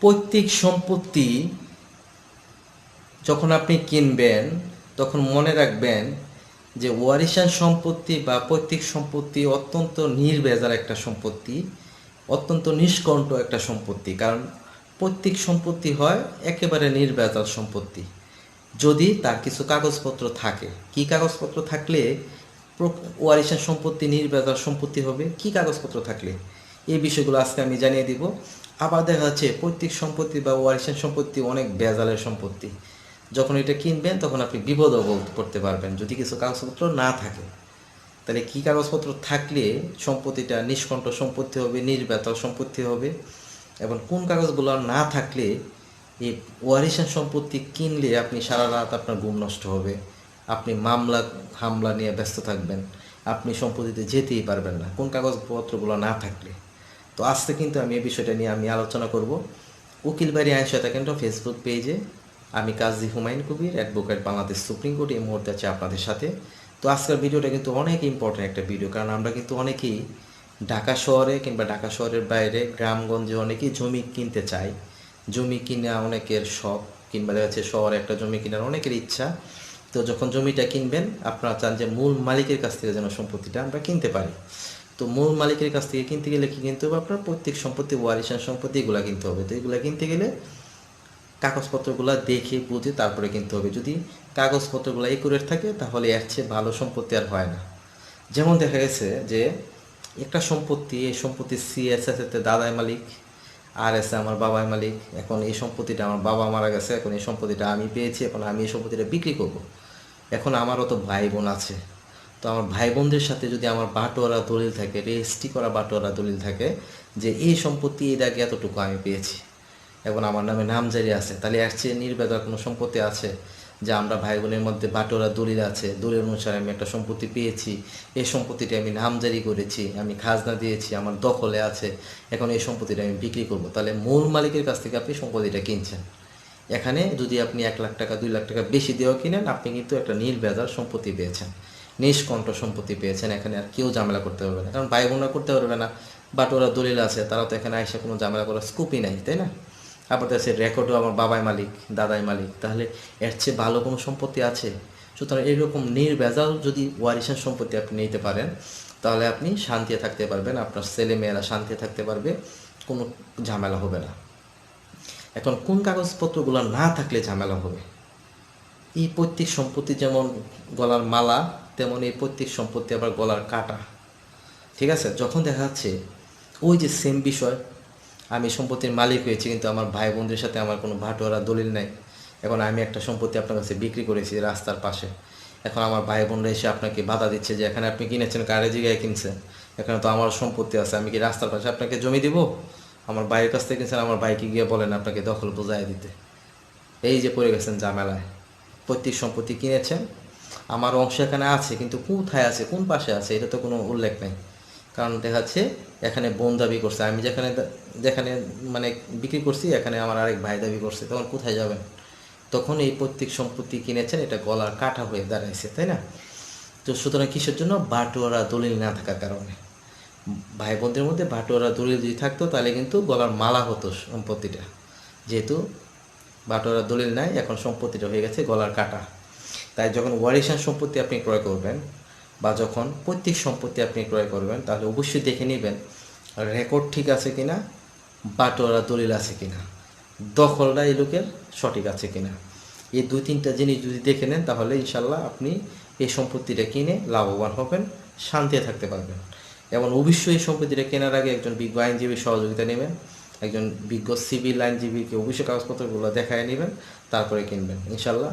পৈতৃক সম্পত্তি যখন আপনি কিনবেন, তখন মনে রাখবেন যে ওয়ারিশান সম্পত্তি বা পৈতৃক সম্পত্তি অত্যন্ত নির্ভেজাল একটা সম্পত্তি, অত্যন্ত নিষ্কণ্ঠ একটা সম্পত্তি। কারণ পৈতৃক সম্পত্তি হয় একেবারে নির্ভেজাল সম্পত্তি। যদি তার কিছু কাগজপত্র থাকে, কি কাগজপত্র থাকলে ওয়ারিশান সম্পত্তি নির্ভেজাল সম্পত্তি হবে? কি কাগজপত্র থাকলে? এই বিষয়গুলো আজকে আমি জানিয়ে দিব। আবার দেখা যাচ্ছে পৈতৃক সম্পত্তি বা ওয়ারিশান সম্পত্তি অনেক বেজালের সম্পত্তি। যখন এটা কিনবেন, তখন আপনি বিপদও করতে পারবেন যদি কিছু কাগজপত্র না থাকে। তাহলে কি কাগজপত্র থাকলে সম্পত্তিটা নিষ্কণ্ঠ সম্পত্তি হবে, নির্বেতল সম্পত্তি হবে? এবং কোন কাগজগুলো না থাকলে এই ওয়ারিশান সম্পত্তি কিনলে আপনি সারা রাত আপনার ঘুম নষ্ট হবে? আপনি মামলা, হামলা নিয়ে ব্যস্ত থাকবেন। আপনি সম্পত্তিতে যেতেই পারবেন না। কোন কাগজপত্রগুলো না থাকলে? তো আজকে কিন্তু আমি এই বিষয়টা নিয়ে আমি আলোচনা করব। উকিল বাড়ি আইন সহায়তা কেন্দ্র ফেসবুক পেজে আমি Kazi Humayun Kabir advocate Bangladesh supreme court এই মুহূর্তে আছে আপনাদের সাথে। তো আজকের ভিডিওটা কিন্তু অনেক ইম্পর্টেন্ট একটা ভিডিও কারণ আমরা কিন্তু অনেকেই ঢাকা শহরে কিংবা ঢাকা শহরের বাইরে গ্রামগঞ্জে অনেকেই জমি কিনতে চাই। জমি কিনা অনেকের শখ, কিংবা দেখা যাচ্ছে শহরে একটা জমি কেনার অনেকের ইচ্ছা। তো যখন জমিটা কিনবেন, আপনারা চান যে মূল মালিকের কাছ থেকে যেন সম্পত্তিটা আমরা কিনতে পারি। তো মূল মালিকের কাছ থেকে কিনতে গেলে কি কিনতে হবে আপনার? প্রত্যেক সম্পত্তি, ওয়ারিশান সম্পত্তি, এগুলো কিনতে হবে। তো এগুলো কিনতে গেলে কাগজপত্রগুলো দেখে, বুঝে তারপরে কিনতে হবে। যদি কাগজপত্রগুলো একুরেট থাকে, তাহলে এর চেয়ে ভালো সম্পত্তি আর হয় না। যেমন দেখা গেছে যে, একটা সম্পত্তি, এই সম্পত্তি সিএসএস এতে দাদাই মালিক আর এসে আমার বাবাই মালিক, এখন এই সম্পত্তিটা আমার বাবা মারা গেছে, এখন এই সম্পত্তিটা আমি পেয়েছি, এখন আমি এই সম্পত্তিটা বিক্রি করব। এখন আমারও তো ভাই বোন আছে। তো আমার ভাই বোনদের সাথে যদি আমার বাটোয়ারা দলিল থাকে, রেজিস্ট্রি করা বাটোয়ারা দলিল থাকে, যে এই সম্পত্তি এই দাগে এতটুকু আমি পেয়েছি। এখন আমার নামে নামজারি আছে। তাহলে এর চেয়ে নির্বেদা কোনো সম্পত্তি আছে? যে আমরা ভাই বোনের মধ্যে বাটোরা দলিল আছে, দলিল অনুসারে আমি একটা সম্পত্তি পেয়েছি, এই সম্পত্তিটি আমি নামজারি করেছি, আমি খাজনা দিয়েছি, আমার দখলে আছে, এখন এই সম্পত্তিটা আমি বিক্রি করব। তাহলে মূল মালিকের কাছ থেকে আপনি সম্পত্তিটা কিনছেন। এখানে যদি আপনি এক লাখ টাকা, দুই লাখ টাকা বেশি দিয়েও কিনেন, আপনি কিন্তু একটা নির্বেজাল সম্পত্তি পেয়েছেন। নিষ্কণ্ঠ সম্পত্তি পেয়েছেন, এখানে আর কেউ ঝামেলা করতে পারবে না। কারণ ভাই বোনরা করতে পারবে না বাট ওরা দলিল আছে, তারা তো এখানে আইসা কোনো ঝামেলা করার স্কোপই নাই, তাই না? আবার আছে রেকর্ডও আমার বাবাই মালিক, দাদাই মালিক, তাহলে এর চেয়ে ভালো কোনো সম্পত্তি আছে? সুতরাং এরকম নির্ভেজাল যদি ওয়ারিশান সম্পত্তি আপনি নিতে পারেন, তাহলে আপনি শান্তিতে থাকতে পারবেন, আপনার ছেলে মেয়েরা শান্তিতে থাকতে পারবে, কোনো ঝামেলা হবে না। এখন কোন কাগজপত্রগুলো না থাকলে ঝামেলা হবে? এই পৈতৃক সম্পত্তি যেমন গলার মালা তেমন এই পৈতৃক সম্পত্তি আবার গলার কাটা। ঠিক আছে? যখন দেখা যাচ্ছে ওই যে সেম বিষয়, আমি সম্পত্তির মালিক হয়েছি, কিন্তু আমার ভাই বোনদের সাথে আমার কোনো ভাটোয়ারা দলিল নাই। এখন আমি একটা সম্পত্তি আপনার কাছে বিক্রি করেছি রাস্তার পাশে। এখন আমার ভাই বোনরা এসে আপনাকে বাধা দিচ্ছে যে এখানে আপনি কিনেছেন, কারে জায়গায় কিনছেন? এখানে তো আমার সম্পত্তি আছে, আমি কি রাস্তার পাশে আপনাকে জমি দিব? আমার ভাইয়ের কাছ থেকে কিনছেন, আমার ভাইকে গিয়ে বলেন আপনাকে দখল বোঝাই দিতে। এই যে পড়ে গেছেন ঝামেলায়। পৈতৃক সম্পত্তি কিনেছেন আমার অংশ এখানে আছে, কিন্তু কোথায় আছে, কোন পাশে আছে, এটা তো কোনো উল্লেখ নেই। কারণ দেখা যাচ্ছে এখানে বোন দাবি করছে, আমি যেখানে যেখানে মানে বিক্রি করছি, এখানে আমার আরেক ভাই দাবি করছে, তখন কোথায় যাবেন? তখন এই পৈতৃক সম্পত্তি কিনেছেন, এটা গলার কাটা হয়ে দাঁড়াইছে, তাই না? তো সুতরাং কিসের জন্য? বাটোয়ারা দলিল না থাকার কারণে। ভাই বোনদের মধ্যে বাটোয়ারা দলিল যদি থাকতো, তাহলে কিন্তু গলার মালা হতো সম্পত্তিটা। যেহেতু বাটোয়ারা দলিল নাই, এখন সম্পত্তিটা হয়ে গেছে গলার কাটা। তাই যখন ওয়ারিশান সম্পত্তি আপনি ক্রয় করবেন বা যখন পৈতৃক সম্পত্তি আপনি ক্রয় করবেন, তাহলে অবশ্যই দেখে নেবেন রেকর্ড ঠিক আছে কিনা, বাটোয়ারা দলিল আছে কিনা, দখলরা এই লোকের সঠিক আছে কিনা। এই দুই তিনটা জিনিস যদি দেখে নেন, তাহলে ইনশাল্লাহ আপনি এই সম্পত্তিটা কিনে লাভবান হবেন, শান্তিতে থাকতে পারবেন। এবং অবশ্যই এই সম্পত্তিটা কেনার আগে একজন বিজ্ঞ আইনজীবীর সহযোগিতা নেবেন, একজন বিজ্ঞ সিভিল আইনজীবীকে অবশ্যই কাগজপত্রগুলো দেখায় নেবেন, তারপরে কিনবেন ইনশাল্লাহ